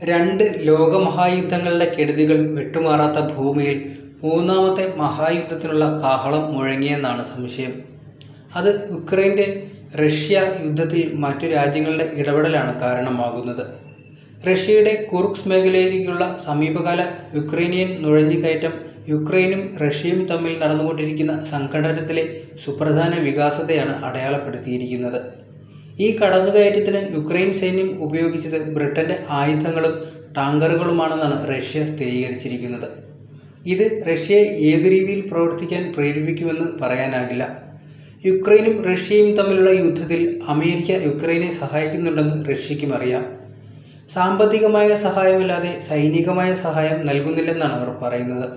രണ്ട് ലോകമഹായുദ്ധങ്ങളുടെ കെടുതികൾ വിട്ടുമാറാത്ത ഭൂമിയിൽ മൂന്നാമത്തെ മഹായുദ്ധത്തിനുള്ള കാഹളം മുഴങ്ങിയെന്നാണ് സംശയം. അത് ഉക്രൈന്റെ റഷ്യ യുദ്ധത്തിൽ മറ്റു രാജ്യങ്ങളുടെ ഇടപെടലാണ് കാരണമാകുന്നത്. റഷ്യയുടെ കുർസ്ക് മേഖലയിലേക്കുള്ള സമീപകാല യുക്രൈനിയൻ നുഴഞ്ഞുകയറ്റം യുക്രൈനും റഷ്യയും തമ്മിൽ നടന്നുകൊണ്ടിരിക്കുന്ന സംഘട്ടനത്തിലെ സുപ്രധാന വികാസത്തെയാണ് അടയാളപ്പെടുത്തിയിരിക്കുന്നത്. ഈ കടന്നുകയറ്റത്തിന് യുക്രൈൻ സൈന്യം ഉപയോഗിച്ചത് ബ്രിട്ടന്റെ ആയുധങ്ങളും ടാങ്കറുകളുമാണെന്നാണ് റഷ്യ സ്ഥിരീകരിച്ചിരിക്കുന്നത്. ഇത് റഷ്യയെ ഏതു രീതിയിൽ പ്രവർത്തിക്കാൻ പ്രേരിപ്പിക്കുമെന്ന് പറയാനാകില്ല. യുക്രൈനും റഷ്യയും തമ്മിലുള്ള യുദ്ധത്തിൽ അമേരിക്ക യുക്രൈനെ സഹായിക്കുന്നുണ്ടെന്ന് റഷ്യയ്ക്കും അറിയാം. സാമ്പത്തികമായ സഹായമല്ലാതെ സൈനികമായ സഹായം നൽകുന്നില്ലെന്നാണ് അവർ പറയുന്നത്.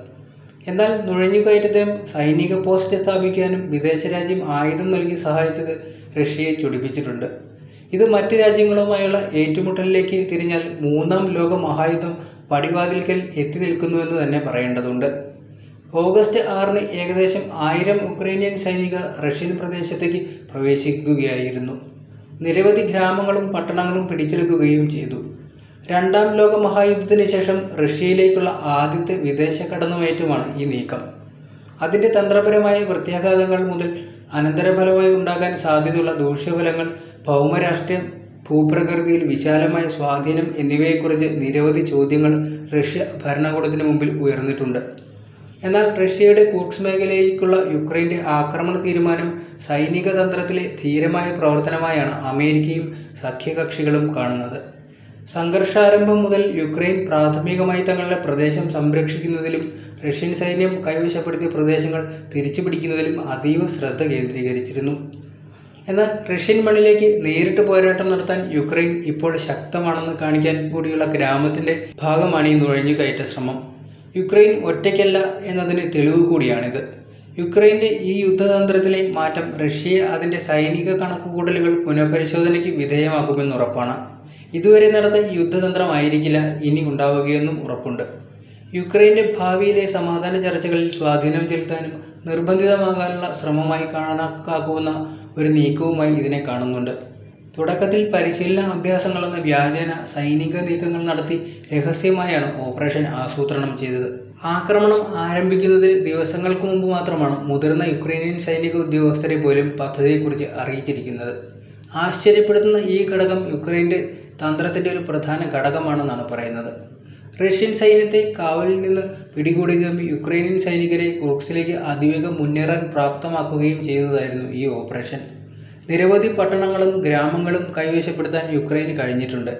എന്നാൽ നുഴഞ്ഞുകയറ്റത്തിനും സൈനിക പോസ്റ്റ് സ്ഥാപിക്കാനും വിദേശ വിദേശരാജ്യം ആയുധം നൽകി സഹായിച്ചത് റഷ്യയെ ചൊടിപ്പിച്ചിട്ടുണ്ട്. ഇത് മറ്റ് രാജ്യങ്ങളുമായുള്ള ഏറ്റുമുട്ടലിലേക്ക് തിരിഞ്ഞാൽ മൂന്നാം ലോക മഹായുദ്ധം പടിവാതിൽക്കൽ എത്തി നിൽക്കുന്നുവെന്ന് തന്നെ പറയേണ്ടതുണ്ട്. ഓഗസ്റ്റ് ആറിന് ഏകദേശം ആയിരം ഉക്രൈനിയൻ സൈനികർ റഷ്യൻ പ്രദേശത്തേക്ക് പ്രവേശിക്കുകയായിരുന്നു. നിരവധി ഗ്രാമങ്ങളും പട്ടണങ്ങളും പിടിച്ചെടുക്കുകയും ചെയ്തു. രണ്ടാം ലോക മഹായുദ്ധത്തിന് ശേഷം റഷ്യയിലേക്കുള്ള ആദ്യത്തെ വിദേശ കടന്നുകയറ്റമാണ് ഈ നീക്കം. അതിന്റെ തന്ത്രപരമായ പ്രത്യാഘാതങ്ങൾ മുതൽ അനന്തരഫലമായി ഉണ്ടാകാൻ സാധ്യതയുള്ള ദൂഷ്യഫലങ്ങൾ, ഭൗമരാഷ്ട്രീയം, ഭൂപ്രകൃതിയിൽ വിശാലമായ സ്വാധീനം എന്നിവയെക്കുറിച്ച് നിരവധി ചോദ്യങ്ങൾ റഷ്യ ഭരണകൂടത്തിന് മുമ്പിൽ ഉയർന്നിട്ടുണ്ട്. എന്നാൽ റഷ്യയുടെ കുർസ്ക് മേഖലയിലേക്കുള്ള യുക്രൈന്റെ ആക്രമണ തീരുമാനം സൈനിക തന്ത്രത്തിലെ ധീരമായ പ്രവർത്തനമായാണ് അമേരിക്കയും സഖ്യകക്ഷികളും കാണുന്നത്. സംഘർഷാരംഭം മുതൽ യുക്രൈൻ പ്രാഥമികമായി തങ്ങളുടെ പ്രദേശം സംരക്ഷിക്കുന്നതിലും റഷ്യൻ സൈന്യം കൈവശപ്പെടുത്തിയ പ്രദേശങ്ങൾ തിരിച്ചുപിടിക്കുന്നതിലും അതീവ ശ്രദ്ധ കേന്ദ്രീകരിച്ചിരുന്നു. എന്നാൽ റഷ്യൻ മണ്ണിലേക്ക് നേരിട്ട് പോരാട്ടം നടത്താൻ യുക്രൈൻ ഇപ്പോൾ ശക്തമാണെന്ന് കാണിക്കാൻ കൂടിയുള്ള ഗ്രാമത്തിന്റെ ഭാഗമാണ് ഈ നുഴഞ്ഞുകയറ്റ ശ്രമം. യുക്രൈൻ ഒറ്റയ്ക്കല്ല എന്നതിന് തെളിവ് കൂടിയാണിത്. യുക്രൈന്റെ ഈ യുദ്ധതന്ത്രത്തിലെ മാറ്റം റഷ്യയെ അതിന്റെ സൈനിക കണക്കുകൂട്ടലുകൾ പുനഃപരിശോധനയ്ക്ക് വിധേയമാക്കുമെന്നുറപ്പാണ്. ഇതുവരെ നടന്ന യുദ്ധതന്ത്രമായിരിക്കില്ല ഇനി ഉണ്ടാവുകയെന്നും ഉറപ്പുണ്ട്. യുക്രൈന്റെ ഭാവിയിലെ സമാധാന ചർച്ചകളിൽ സ്വാധീനം ചെലുത്താനും നിർബന്ധിതമാകാനുള്ള ശ്രമമായി കാണാനാക്കാക്കുന്ന ഒരു നീക്കവുമായി ഇതിനെ കാണുന്നുണ്ട്. തുടക്കത്തിൽ പരിശീലന അഭ്യാസങ്ങളെന്ന വ്യാജേന സൈനിക നീക്കങ്ങൾ നടത്തി രഹസ്യമായാണ് ഓപ്പറേഷൻ ആസൂത്രണം ചെയ്തത്. ആക്രമണം ആരംഭിക്കുന്നതിന് ദിവസങ്ങൾക്ക് മുമ്പ് മാത്രമാണ് മുതിർന്ന യുക്രൈനിയൻ സൈനിക ഉദ്യോഗസ്ഥരെ പോലും പദ്ധതിയെക്കുറിച്ച് അറിയിച്ചിരിക്കുന്നത്. ആശ്ചര്യപ്പെടുത്തുന്ന ഈ ഘടകം യുക്രൈന്റെ തന്ത്രത്തിന്റെ ഒരു പ്രധാന ഘടകമാണെന്നാണ് പറയുന്നത്. റഷ്യൻ സൈന്യത്തെ കാവലിൽ നിന്ന് പിടികൂടുകയും യുക്രൈനിയൻ സൈനികരെ കുർക്സിലേക്ക് അതിവേഗം മുന്നേറാൻ പ്രാപ്തമാക്കുകയും ചെയ്തതായിരുന്നു ഈ ഓപ്പറേഷൻ. നിരവധി പട്ടണങ്ങളും ഗ്രാമങ്ങളും കൈവശപ്പെടുത്താൻ യുക്രൈന് കഴിഞ്ഞിട്ടുണ്ട്.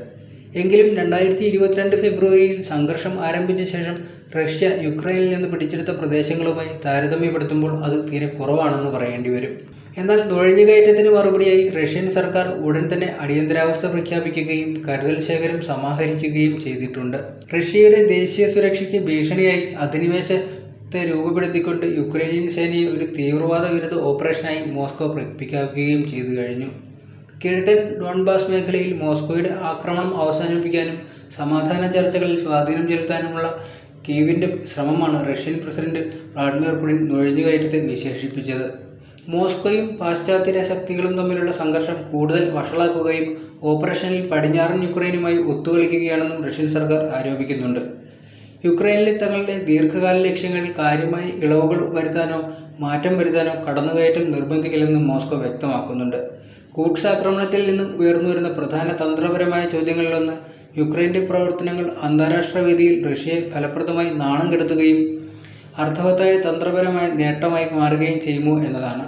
എങ്കിലും രണ്ടായിരത്തി ഇരുപത്തിരണ്ട് ഫെബ്രുവരിയിൽ സംഘർഷം ആരംഭിച്ച ശേഷം റഷ്യ യുക്രൈനിൽ നിന്ന് പിടിച്ചെടുത്ത പ്രദേശങ്ങളുമായി താരതമ്യപ്പെടുത്തുമ്പോൾ അത് തീരെ കുറവാണെന്ന് പറയേണ്ടിവരും. എന്നാൽ നുഴഞ്ഞുകയറ്റത്തിന് മറുപടിയായി റഷ്യൻ സർക്കാർ ഉടൻ തന്നെ അടിയന്തരാവസ്ഥ പ്രഖ്യാപിക്കുകയും കരുതൽ ശേഖരം സമാഹരിക്കുകയും ചെയ്തിട്ടുണ്ട്. റഷ്യയുടെ ദേശീയ സുരക്ഷയ്ക്ക് ഭീഷണിയായി അധിനിവേശത്തെ രൂപപ്പെടുത്തിക്കൊണ്ട് യുക്രൈനിയൻ സേനയെ ഒരു തീവ്രവാദ വിരുദ്ധ ഓപ്പറേഷനായി മോസ്കോ പ്രഖ്യാപിക്കുകയും ചെയ്തു കഴിഞ്ഞു. കിഴക്കൻ ഡോൺബാസ് മേഖലയിൽ മോസ്കോയുടെ ആക്രമണം അവസാനിപ്പിക്കാനും സമാധാന ചർച്ചകളിൽ സ്വാധീനം ചെലുത്താനുമുള്ള കീവിന്റെ ശ്രമമാണ് റഷ്യൻ പ്രസിഡന്റ് വ്ളാഡിമിർ പുടിൻ നുഴഞ്ഞുകയറ്റത്തെ വിശേഷിപ്പിച്ചത്. മോസ്കോയും പാശ്ചാത്യ ശക്തികളും തമ്മിലുള്ള സംഘർഷം കൂടുതൽ വഷളാക്കുകയും ഓപ്പറേഷനിൽ പടിഞ്ഞാറൻ യുക്രൈനുമായി ഒത്തുകളിക്കുകയാണെന്നും റഷ്യൻ സർക്കാർ ആരോപിക്കുന്നുണ്ട്. യുക്രൈനിലെ തങ്ങളുടെ ദീർഘകാല ലക്ഷ്യങ്ങളിൽ കാര്യമായി ഇളവുകൾ വരുത്താനോ മാറ്റം വരുത്താനോ കടന്നുകയറ്റം നിർബന്ധിക്കില്ലെന്നും മോസ്കോ വ്യക്തമാക്കുന്നുണ്ട്. കൂട്ടാക്രമണത്തിൽ നിന്ന് ഉയർന്നുവരുന്ന പ്രധാന തന്ത്രപരമായ ചോദ്യങ്ങളിലൊന്ന് യുക്രൈന്റെ പ്രവർത്തനങ്ങൾ അന്താരാഷ്ട്ര വേദിയിൽ റഷ്യയെ ഫലപ്രദമായി നാണം കെടുത്തുകയും അർത്ഥവത്തായ തന്ത്രപരമായ നേട്ടമായി മാറുകയും ചെയ്യുമോ എന്നതാണ്.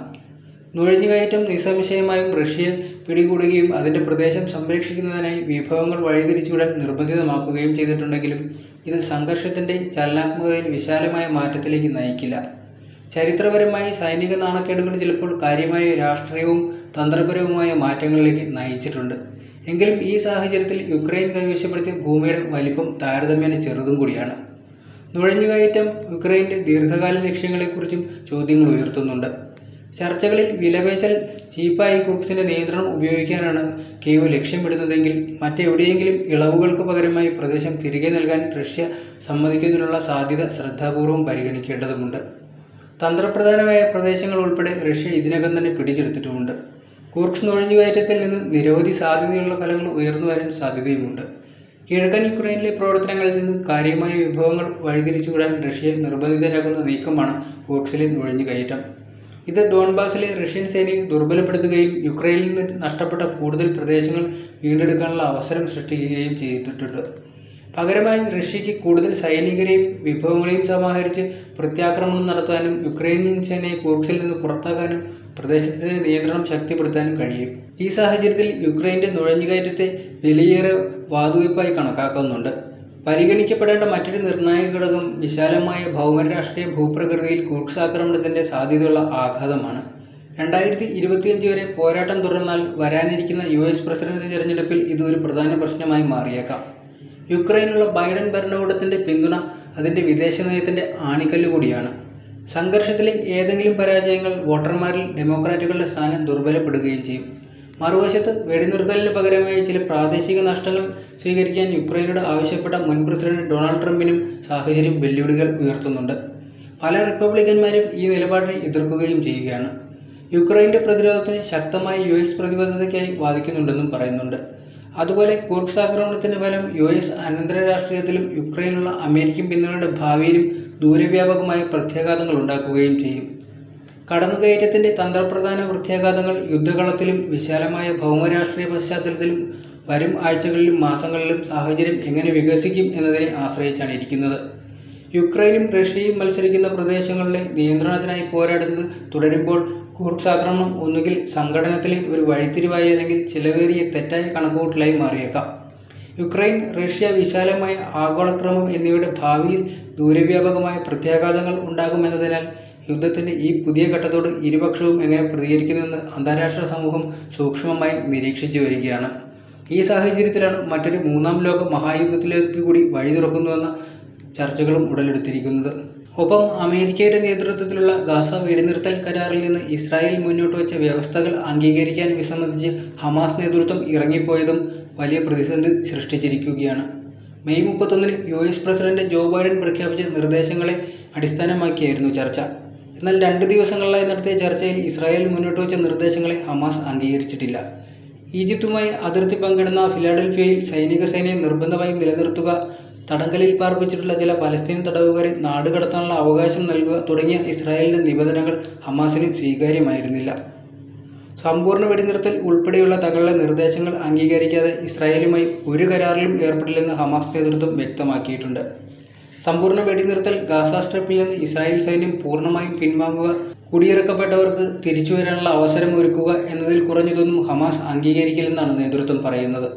നുഴഞ്ഞുകയറ്റം നിസ്സംശയമായും റഷ്യ പിടികൂടുകയും അതിന്റെ പ്രദേശം സംരക്ഷിക്കുന്നതിനായി വിഭവങ്ങൾ വഴിതിരിച്ചുവിടാൻ നിർബന്ധിതമാക്കുകയും ചെയ്തിട്ടുണ്ടെങ്കിലും ഇത് സംഘർഷത്തിന്റെ ചലനാത്മകതയിൽ വിശാലമായ മാറ്റത്തിലേക്ക് നയിക്കില്ല. ചരിത്രപരമായി സൈനിക നാണക്കേടുകൾ ചിലപ്പോൾ കാര്യമായ രാഷ്ട്രീയവും തന്ത്രപരവുമായ മാറ്റങ്ങളിലേക്ക് നയിച്ചിട്ടുണ്ട്. എങ്കിലും ഈ സാഹചര്യത്തിൽ യുക്രൈൻ കൈവശപ്പെടുത്തിയ ഭൂമിയുടെ വലിപ്പം താരതമ്യേന ചെറുതും കൂടിയാണ്. നുഴഞ്ഞുകയറ്റം യുക്രൈന്റെ ദീർഘകാല ലക്ഷ്യങ്ങളെക്കുറിച്ചും ചോദ്യങ്ങൾ ഉയർത്തുന്നുണ്ട്. ചർച്ചകളിൽ വിലപേശൽ ചീപ്പായി കുർസ്കിന്റെ നിയന്ത്രണം ഉപയോഗിക്കാനാണ് കീവ് ലക്ഷ്യമിടുന്നതെങ്കിൽ മറ്റെവിടെയെങ്കിലും ഇളവുകൾക്ക് പകരമായി പ്രദേശം തിരികെ നൽകാൻ റഷ്യ സമ്മതിക്കുന്നതിനുള്ള സാധ്യത ശ്രദ്ധാപൂർവം പരിഗണിക്കേണ്ടതുണ്ട്. തന്ത്രപ്രധാനമായ പ്രദേശങ്ങൾ ഉൾപ്പെടെ റഷ്യ ഇതിനകം തന്നെ പിടിച്ചെടുത്തിട്ടുമുണ്ട്. കുർസ്ക് നുഴഞ്ഞുകയറ്റത്തിൽ നിന്ന് നിരവധി സാധ്യതയുള്ള ഫലങ്ങൾ ഉയർന്നു വരാൻ സാധ്യതയുമുണ്ട്. കിഴക്കൻ യുക്രൈനിലെ പ്രവർത്തനങ്ങളിൽ നിന്ന് കാര്യമായ വിഭവങ്ങൾ വഴിതിരിച്ചുവിടാൻ റഷ്യ നിർബന്ധിതരാകുന്ന നീക്കമാണ് കൂർക്സിലെ നുഴഞ്ഞുകയറ്റം ഇത് ഡോൺബാസിലെ റഷ്യൻ സേനയെ ദുർബലപ്പെടുത്തുകയും യുക്രൈനിൽ നിന്ന് നഷ്ടപ്പെട്ട കൂടുതൽ പ്രദേശങ്ങൾ വീണ്ടെടുക്കാനുള്ള അവസരം സൃഷ്ടിക്കുകയും ചെയ്തിട്ടുണ്ട്. പകരമായി റഷ്യക്ക് കൂടുതൽ സൈനികരെയും വിഭവങ്ങളെയും സമാഹരിച്ച് പ്രത്യാക്രമണം നടത്താനും യുക്രൈനിയൻ സേനയെ കൂർക്സിൽ നിന്ന് പുറത്താക്കാനും പ്രദേശത്തിന്റെ നിയന്ത്രണം ശക്തിപ്പെടുത്താനും കഴിയും. ഈ സാഹചര്യത്തിൽ യുക്രൈന്റെ നുഴഞ്ഞുകയറ്റത്തെ വിലയേറെ വാതുവയ്പായി കണക്കാക്കുന്നുണ്ട്. പരിഗണിക്കപ്പെടേണ്ട മറ്റൊരു നിർണായക ഘടകം വിശാലമായ ഭൗമരാഷ്ട്രീയ ഭൂപ്രകൃതിയിൽ കൂർക്സ് ആക്രമണത്തിന്റെ സാധ്യതയുള്ള ആഘാതമാണ്. രണ്ടായിരത്തി ഇരുപത്തിയഞ്ച് വരെ പോരാട്ടം തുടർന്നാൽ വരാനിരിക്കുന്ന യു എസ് പ്രസിഡന്റ് തിരഞ്ഞെടുപ്പിൽ ഇത് ഒരു പ്രധാന പ്രശ്നമായി മാറിയേക്കാം. യുക്രൈനുള്ള ബൈഡൻ ഭരണകൂടത്തിന്റെ പിന്തുണ അതിന്റെ വിദേശ നയത്തിന്റെ ആണിക്കല്ല് കൂടിയാണ്. സംഘർഷത്തിലെ ഏതെങ്കിലും പരാജയങ്ങൾ വോട്ടർമാരിൽ ഡെമോക്രാറ്റുകളുടെ സ്ഥാനം ദുർബലപ്പെടുകയും ചെയ്യും. മറുവശത്ത് വെടിനിർത്തലിന് പകരമായി ചില പ്രാദേശിക നഷ്ടങ്ങൾ സ്വീകരിക്കാൻ യുക്രൈനോട് ആവശ്യപ്പെട്ട മുൻ പ്രസിഡന്റ് ഡൊണാൾഡ് ട്രംപിനും സാഹചര്യം വെല്ലുവിളികൾ ഉയർത്തുന്നുണ്ട്. പല റിപ്പബ്ലിക്കന്മാരും ഈ നിലപാടിനെ എതിർക്കുകയും ചെയ്യുകയാണ്. യുക്രൈന്റെ പ്രതിരോധത്തിന് ശക്തമായ യു എസ് പ്രതിബദ്ധതയ്ക്കായി വാദിക്കുന്നുണ്ടെന്നും പറയുന്നുണ്ട്. അതുപോലെ കൂർക്സ് ആക്രമണത്തിന്റെ ഫലം യു എസ് അനന്തര രാഷ്ട്രീയത്തിലും യുക്രൈനുള്ള അമേരിക്കൻ പിന്തുണയുടെ ഭാവിയിലും ദൂരവ്യാപകമായ പ്രത്യാഘാതങ്ങൾ ഉണ്ടാക്കുകയും ചെയ്യും. കടന്നുകയറ്റത്തിന്റെ തന്ത്രപ്രധാന പ്രത്യാഘാതങ്ങൾ യുദ്ധകളത്തിലും വിശാലമായ ഭൗമരാഷ്ട്രീയ പശ്ചാത്തലത്തിലും വരും ആഴ്ചകളിലും മാസങ്ങളിലും സാഹചര്യം എങ്ങനെ വികസിക്കും എന്നതിനെ ആശ്രയിച്ചാണ് ഇരിക്കുന്നത്. യുക്രൈനും റഷ്യയും മത്സരിക്കുന്ന പ്രദേശങ്ങളിലെ നിയന്ത്രണത്തിനായി പോരാടുന്നത് തുടരുമ്പോൾ കൂർക്സ് ആക്രമണം ഒന്നുകിൽ സംഘടനത്തിലെ ഒരു വഴിത്തിരിവായി അല്ലെങ്കിൽ ചിലവേറിയ തെറ്റായ കണക്കുകൂട്ടലായി മാറിയേക്കാം. യുക്രൈൻ റഷ്യ വിശാലമായ ആഗോളക്രമം എന്നിവയുടെ ഭാവിയിൽ ദൂരവ്യാപകമായ പ്രത്യാഘാതങ്ങൾ ഉണ്ടാകുമെന്നതിനാൽ യുദ്ധത്തിന്റെ ഈ പുതിയ ഘട്ടത്തോട് ഇരുപക്ഷവും എങ്ങനെ പ്രതികരിക്കുന്നുവെന്ന് അന്താരാഷ്ട്ര സമൂഹം സൂക്ഷ്മമായി നിരീക്ഷിച്ചു വരികയാണ്. ഈ സാഹചര്യത്തിലാണ് മറ്റൊരു മൂന്നാം ലോക മഹായുദ്ധത്തിലേക്ക് കൂടി വഴി തുറക്കുന്നുവെന്ന ചർച്ചകളും ഉടലെടുത്തിരിക്കുന്നത്. ഒപ്പം അമേരിക്കയുടെ നേതൃത്വത്തിലുള്ള ഗാസ വെടിനിർത്തൽ കരാറിൽ നിന്ന് ഇസ്രായേൽ മുന്നോട്ട് വെച്ച വ്യവസ്ഥകൾ അംഗീകരിക്കാൻ വിസമ്മതിച്ച് ഹമാസ് നേതൃത്വം ഇറങ്ങിപ്പോയതും വലിയ പ്രതിസന്ധി സൃഷ്ടിച്ചിരിക്കുകയാണ്. മെയ് മുപ്പത്തൊന്നിന് U S president Joe Biden പ്രഖ്യാപിച്ച നിർദ്ദേശങ്ങളെ അടിസ്ഥാനമാക്കിയായിരുന്നു ചർച്ച. എന്നാൽ രണ്ട് ദിവസങ്ങളിലായി നടത്തിയ ചർച്ചയിൽ ഇസ്രായേൽ മുന്നോട്ട് വെച്ച നിർദ്ദേശങ്ങളെ ഹമാസ് അംഗീകരിച്ചിട്ടില്ല. ഈജിപ്തുമായി അതിർത്തി പങ്കിടുന്ന ഫിലാഡൽഫിയയിൽ സൈനിക സേനയെ നിർബന്ധമായും നിലനിർത്തുക തടങ്കലിൽ പാർപ്പിച്ചിട്ടുള്ള ചില പലസ്തീൻ തടവുകാരെ നാടുകടത്താനുള്ള അവകാശം നൽകുക തുടങ്ങിയ ഇസ്രായേലിന്റെ നിബന്ധനകൾ ഹമാസിന് സ്വീകാര്യമായിരുന്നില്ല. സമ്പൂർണ വെടിനിർത്തൽ ഉൾപ്പെടെയുള്ള തങ്ങളുടെ നിർദ്ദേശങ്ങൾ അംഗീകരിക്കാതെ ഇസ്രായേലുമായി ഒരു കരാറിലും ഏർപ്പെടില്ലെന്ന് ഹമാസ് നേതൃത്വം വ്യക്തമാക്കിയിട്ടുണ്ട്. സമ്പൂർണ വെടിനിർത്തൽ ഗാസ സ്ട്രിപ്പിൽ നിന്ന് ഇസ്രായേൽ സൈന്യം പൂർണമായും പിൻവാങ്ങുക കുടിയിറക്കപ്പെട്ടവർക്ക് തിരിച്ചു വരാനുള്ള അവസരം ഒരുക്കുക എന്നതിൽ കുറഞ്ഞതൊന്നും ഹമാസ് അംഗീകരിക്കില്ലെന്നാണ് നേതൃത്വം പറയുന്നത്.